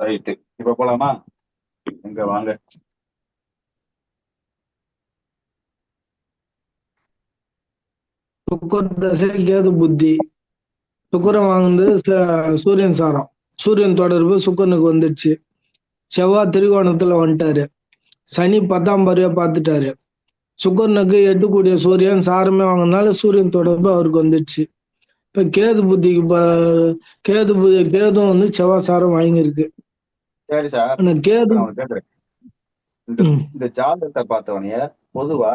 Right. இப்ப போலாமா? எங்க வாங்க. சுக்கர் தசை கேது புத்தி. சுக்கரன் வாங்குனது சூரியன் சாரம். சூரியன் தொடர்பு சுக்கரனுக்கு வந்துடுச்சு. செவ்வாய் திரிகோணத்துல வந்துட்டாரு. சனி பத்தாம் பருவ பார்த்துட்டாரு. சுக்கரனுக்கு எட்டுக்கூடிய சூரியன் சாரமே வாங்கினால சூரியன் தொடர்பு அவருக்கு வந்துடுச்சு. இப்ப கேது புத்திக்கு கேது புத்தி கேதும் வந்து செவ்வாய் சாரம் வாங்கியிருக்கு. சரி சார். கேக்குறேன். இந்த ஜாதகத்தை பார்த்தவனைய பொதுவா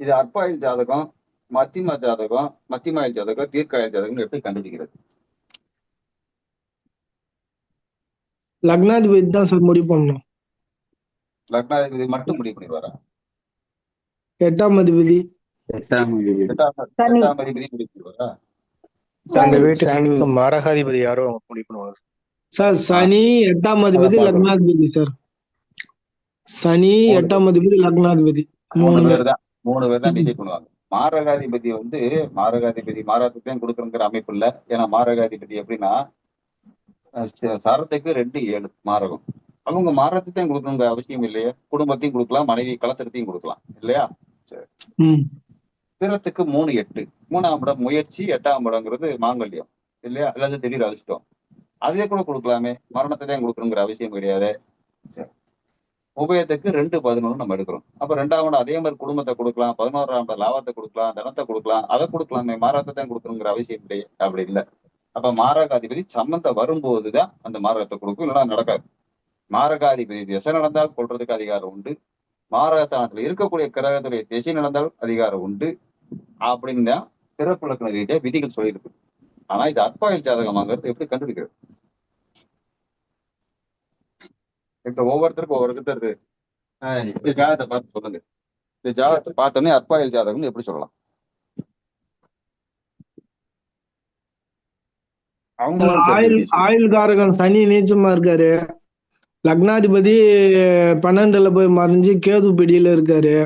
இது அற்பாயில் ஜாதகம் மத்திம ஜாதகம் மத்திமாயில் ஜாதகம் தீர்க்காயில் ஜாதகம் எப்படி கண்டுபிடிக்கிறது? லக்னாதிபதி தான் சார் முடிவு பண்ணணும். லக்னாதிபதி மட்டும் முடிவு பண்ணிடுவாரா? எட்டாம் அதிபதி. எட்டாம் சனி. எட்டாம் அதிபதி முடிவு பண்ணிடுவாரா? அந்த சனி. வீட்டுக்கு மாரகாதிபதி யாரோ அவங்க முடிவு பண்ணுவாங்க. சார் சனி எட்டாம் அதிபதி லக்னாதிபதி சார். சனி எட்டாம் அதிபதி லக்னாதிபதி. மூணு பேர் தான். மூணு பேர் தான் டிசைட் பண்ணுவாங்க. மாரகாதிபதி வந்து மாரகாதிபதி மாராத்துக்கு கொடுக்குறங்கிற அமைப்பு இல்ல. ஏன்னா மாரகாதிபதி எப்படின்னா சரத்துக்கு ரெண்டு ஏழு மாரகம். அவங்க மாரத்தையும் கொடுக்கணுங்க அவசியம் இல்லையே. குடும்பத்தையும் கொடுக்கலாம் மனைவி கலத்திரத்தையும் கொடுக்கலாம். இல்லையா? திறத்துக்கு மூணு எட்டு. மூணாம் இடம் முயற்சி எட்டாம் இடங்கிறது மாங்கல்யம். இல்லையா? அல்லது திடீர் அதிர்ஷ்டம் அதுவே கூட கொடுக்கலாமே. மரணத்தை தான் கொடுக்கணுங்கிற அவசியம் கிடையாது. உபயத்துக்கு ரெண்டு பதினொன்று நம்ம எடுக்கிறோம். அப்ப ரெண்டாவது அதே மாதிரி குடும்பத்தை கொடுக்கலாம் பதினோராம் லாபத்தை கொடுக்கலாம் தனத்தை கொடுக்கலாம் அதை கொடுக்கலாமே. மாரத்தை தான் கொடுக்கணுங்கிற அவசியம் கிடையாது அப்படி இல்லை. அப்ப மாரகாதிபதி சம்பந்த வரும்போதுதான் அந்த மாரகத்தை கொடுக்கும் இல்லைன்னா நடக்காது. மாரகாதிபதி திசை நடந்தால் கொள்றதுக்கு அதிகாரம் உண்டு. மாரகஸ்தானத்துல இருக்கக்கூடிய கிரகத்துடைய திசை நடந்தால் அதிகாரம் உண்டு. அப்படின்னு தான் பிறப்பு இலக்கண ரீதியா விதிகள் சொல்லியிருக்கு. ஆனா இது அற்பாயில் ஜாதகமாங்கிறது எப்படி கண்டுபிடிக்கிறது? இப்ப ஒவ்வொருத்தருக்கும் ஒவ்வொருத்தர் ஆஹ் இந்த ஜாதகத்தை பார்த்து சொல்லுங்க. இந்த ஜாதகத்தை பார்த்தோன்னே அற்பாயில் ஜாதகம்னு எப்படி சொல்லலாம்? அவங்களுக்கு ஆயுள் தெரிஞ்ச விஷயம். ஆயுள் காரகன் சனி நீச்சமா இருக்காரு. லக்னாதிபதி பன்னெண்டுல போய் மறைஞ்சு கேது பிடியில இருக்காரு.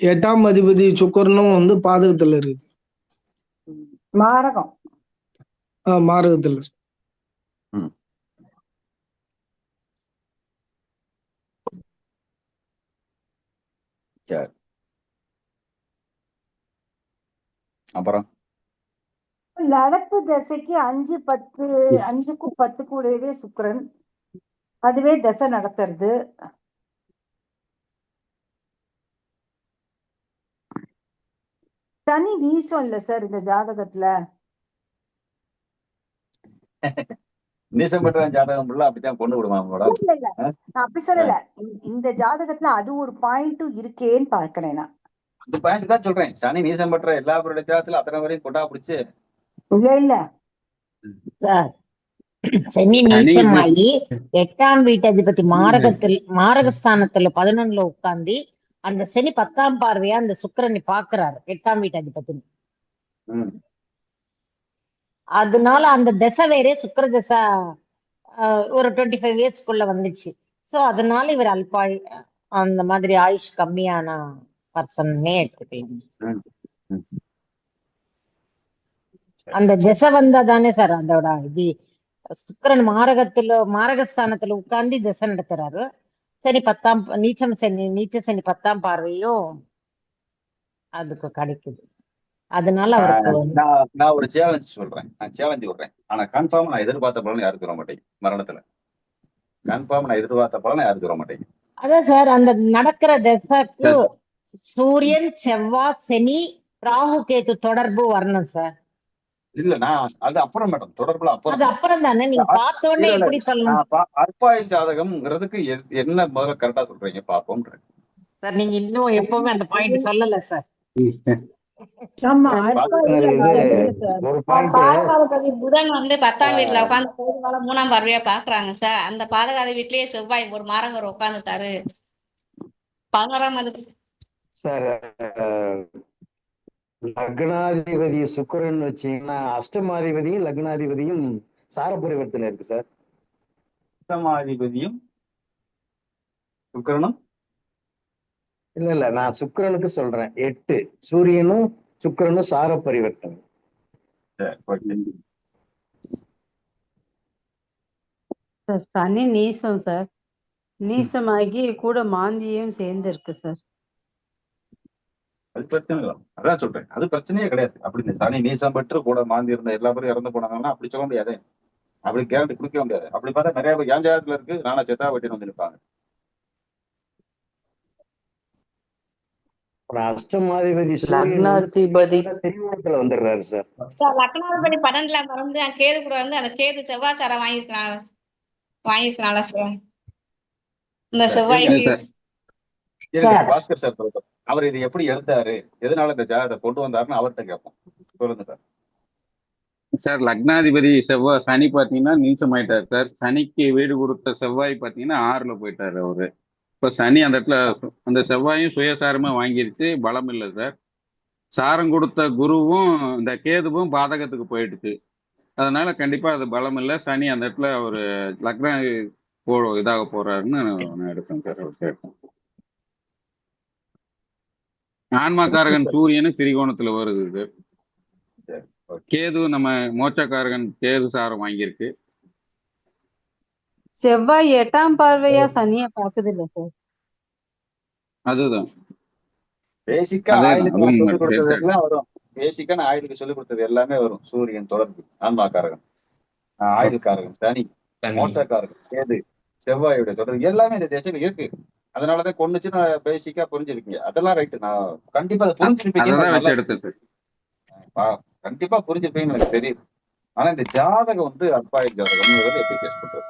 எட்டாம் அதிபதி சுக்கரனும் வந்து பாதகத்துல இருக்குது. மாரகம். ஆஹ் மாரகத்துல. அப்புறம்? நடப்பு தசைக்கு அஞ்சு பத்து அஞ்சுக்கும் பத்து கூடவே சுக்கிரன். அதுவே தசை நடத்துறது. சனி நீசம் இல்ல சார் இந்த ஜாதகத்துல. நீசம் பெற்ற ஜாதகம் ஃபுல்லா அப்படித்தான் கொண்டு விடுவாங்க மேடம் இல்ல இல்ல நான் அப்படி சொல்லல. இந்த- ஜாதகத்துல அது ஒரு பாயிண்ட்டும் இருக்கேன்னு பாக்குறேன் நான். அந்த பாயிண்ட் தான் சொல்றேன். சனி நீசம் பெற்ற எல்லா பேருடைய ஜாதகத்துல அத்தனை வரையும் கொண்டா பிடிச்சு. இல்ல இல்ல. சார் சனி நீச்சமாயி எட்டாம் வீட்டதிபதி மாரகத்தில் மாரகஸ்தானத்துல பதினொன்னுல உட்கார்ந்து அந்த சனி பத்தாம் பார்வையா அந்த சுக்கிரனை பாக்குறாரு எட்டாம் வீட்டதிபதி. அதனால அந்த திசை வேறே சுக்கர திசை ஆஹ், ஒரு டுவெண்ட்டி ஃபைவ் இயர்ஸ்க்குள்ள வந்துச்சு. சோ அதனால இவர் அல்பாய் அந்த மாதிரி ஆயுஷ் கம்மியான பர்சன்னே எடுத்துக்கலாம் அந்த திசை வந்தா தானே சார் அதோட இது சுக்கரன் மாரகத்துல மாரகஸ்தானத்துல உட்கார்ந்து திசை நடத்துறாரு. சனி பத்தாம் நீச்சம் சனி நீச்ச சனி பத்தாம் பார்வையும் அதுக்கு கிடைக்குது. அதனால நான் நான் ஒரு சேலஞ்ச் சொல்றேன். நான் சேலஞ்ச் விடுறேன். ஆனா கன்ஃபார்ம் நான் எதிர்பார்த்த பலன் யாருக்கு வர மாட்டேங்க மரணத்துல. கன்ஃபார்ம் நான் எதிர்பார்த்த பலன் யாருக்கு வர மாட்டேங்க அதான் சார் அந்த நடக்கிற திசைக்கு சூரியன் செவ்வாய் சனி ராகு கேது தொடர்பு வரணும் சார் இல்ல நான் அது அப்புறம் மேடம் தொடர்புல அது அப்புறம் அப்புறம் தானே? நீங்க பார்த்த உடனே. எப்படி சொல்லணும்? அற்பாயுள் ஜாதகம்ங்கிறதுக்கு என்ன முதல்ல கரெக்டா சொல்றீங்க? பாப்போம்ன்றேன் சார் நீங்க இன்னும் எப்பவுமே அந்த பாயிண்ட் சொல்லல சார் ஆமா ஒரு பாயிண்ட் பாதகாதிபதி புதன் வந்து பத்தாம் வீட்டுல காலம் மூணாம் பார்வையா பாக்குறாங்க சார். அந்த பாதகாதி வீட்லயே செவ்வாய் ஒரு மாரங்கர் உட்கார்ந்துட்டாரு. பதினோராம் அது சார் லக்னாதிபதி சுக்கிரன் வச்சீங்கன்னா அஷ்டமாதிபதியும் லக்னாதிபதியும் சார பரிவர்த்தனை இருக்கு சார். அஷ்டமாதிபதியும் சுக்கிரனும் இல்ல இல்ல நான் சுக்கிரனுக்கு சொல்றேன். எட்டு சூரியனும் சுக்கிரனும் சார பரிவர்த்தனை. சரி, சனி நீசம் சார். நீசமாகி கூட மாந்தியும் சேர்ந்து இருக்கு சார். அது பிரச்சனை இல்லை. அதான் சொல்றேன். அது பிரச்சனையே கிடையாது. அப்படி இந்த சனி நீசம் பெற்று கூட மாந்தி இருந்த எல்லா பேரும் இறந்து போனாங்கன்னா அப்படி சொல்ல முடியாது. அப்படி கேரண்டி கொடுக்க முடியாது. அப்படி பார்த்தா நிறைய பேர் ஜாதகத்துல இருக்கு? நானா செத்தா வெட்டின்னு வந்து நிற்பாங்க அஷ்டமாதிபதி லக்னாதிபதி. திரிகோணத்துல வந்துடுறாரு சார். லக்னாதிபதி பன்னெண்டுல மறந்து அந்த கேது கூட வந்து அந்த கேது செவ்வாய்ச்சாரம் வாங்கியிருக்கனால வாங்கியிருக்கனால சார். இந்த செவ்வாய்க்கு சார். அவர் இதை எப்படி எடுத்தாரு எதனால இந்த ஜாதகத்தை கொண்டு வந்தாருன்னு அவர்கிட்ட கேட்போம் சொல்லுங்க சார். சார் லக்னாதிபதி செவ்வாய் சனி பார்த்தீங்கன்னா நீச்சமாயிட்டார் சார். சனிக்கு வீடு கொடுத்த செவ்வாய் பார்த்தீங்கன்னா ஆறுல போயிட்டாரு அவரு. இப்போ சனி அந்த இடத்துல அந்த செவ்வாயும் சுயசாரமா வாங்கிருச்சு. பலம் இல்லை சார். சாரம் கொடுத்த குருவும் இந்த கேதுவும் பாதகத்துக்கு போயிடுச்சு. அதனால கண்டிப்பா அது பலம் இல்லை. சனி அந்த இடத்துல ஒரு லக்ன போ இதாக போறாருன்னு நான் எடுத்தேன் சார். அவர் கேட்டேன் ஆன்மாக்காரகன் சூரியனு திரிகோணத்துல வருது சார். கேது நம்ம மோட்சக்காரகன் கேது சாரம் வாங்கியிருக்கு. செவ்வாய் எட்டாம் பார்வையா சனிய பாக்குது இல்ல சார் அதுதான் பேசிக்கா சொல்லி கொடுத்தது. எல்லாம் வரும். பேசிக்கா நான் ஆயுளுக்கு சொல்லி கொடுத்தது எல்லாமே வரும். சூரியன் தொடர்பு ஆன்மாக்காரகன் ஆயுள்காரகன் சனி மோட்சக்காரகன் கேது செவ்வாயுடைய தொடர்பு. எல்லாமே இந்த தேசத்துல இருக்கு. அதனாலதான் கொண்டுச்சு நான் பேசிக்கா புரிஞ்சிருக்கீங்க. அதெல்லாம் ரைட்டு நான் கண்டிப்பா அதை புரிஞ்சிருப்பீங்க. கண்டிப்பா புரிஞ்சிருப்பீங்கன்னு எனக்கு தெரியுது. ஆனா இந்த ஜாதகம் வந்து அப்பாய் ஜாதகம். எப்படி கேஸ் பண்றது?